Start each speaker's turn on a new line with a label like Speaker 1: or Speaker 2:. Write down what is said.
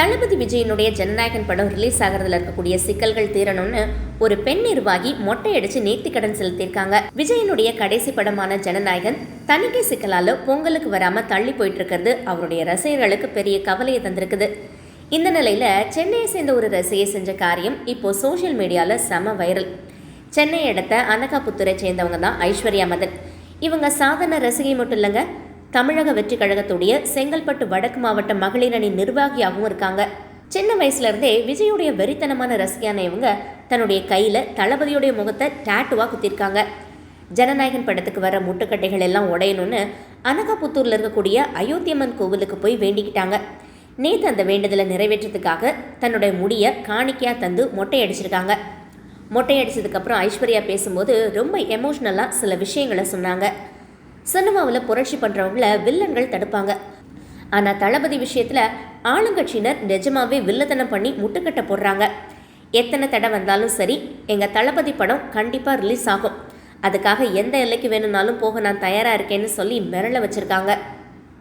Speaker 1: தளபதி விஜயனுடைய ஜனநாயகன் படம் ரிலீஸ் ஆகிறதுல இருக்கக்கூடிய சிக்கல்கள் தீரணும்னு ஒரு பெண் நிர்வாகி மொட்டை அடிச்சு நேர்த்தி கடன் செலுத்தியிருக்காங்க. விஜயனுடைய கடைசி படமான ஜனநாயகன் தணிக்கை சிக்கலால பொங்கலுக்கு வராம தள்ளி போயிட்டு இருக்கிறது அவருடைய ரசிகர்களுக்கு பெரிய கவலையை தந்திருக்குது. இந்த நிலையில சென்னையை சேர்ந்த ஒரு ரசிகை செஞ்ச காரியம் இப்போ சோஷியல் மீடியால செம வைரல் சென்னை அடுத்த அனகாபுத்தூரை சேர்ந்தவங்க தான் ஐஸ்வர்யா மதன். இவங்க சாதன ரசிகை மட்டும் இல்லைங்க தமிழக வெற்றி கழகத்துடைய செங்கல்பட்டு வடக்கு மாவட்ட மகளிர் அணி நிர்வாகியாகவும் இருக்காங்க. சின்ன வயசுல இருந்தே விஜயுடைய வெறித்தனமான ரசிகையான இவங்க தன்னுடைய கையில தளபதியுடைய முகத்தை டாட்டுவா குத்திருக்காங்க. ஜனநாயகன் படத்துக்கு வர முட்டுக்கட்டைகள் எல்லாம் உடையணும்னு அனகாபுத்தூர்ல இருக்கக்கூடிய அயோத்தியம்மன் கோவிலுக்கு போய் வேண்டிக்கிட்டாங்க. நேத்து அந்த வேண்டுதலை நிறைவேற்றத்துக்காக தன்னுடைய முடியை காணிக்கையா தந்து மொட்டை அடிச்சிருக்காங்க மொட்டை அடிச்சதுக்கப்புறம் ஐஸ்வர்யா பேசும்போது ரொம்ப எமோஷ்னலாக சில விஷயங்களை சொன்னாங்க. சினிமாவில் புரட்சி பண்ணுறவங்கள வில்லன்கள் தடுப்பாங்க. ஆனால் தளபதி விஷயத்தில் ஆளுங்கட்சியினர் நிஜமாவே வில்லத்தனம் பண்ணி முட்டுக்கட்டை போடுறாங்க. எத்தனை தடை வந்தாலும் சரி எங்கள் தளபதி படம் கண்டிப்பாக ரிலீஸ் ஆகும். அதுக்காக எந்த எல்லைக்கு வேணும்னாலும் போக நான் தயாராக இருக்கேன்னு சொல்லி மிரள வச்சுருக்காங்க.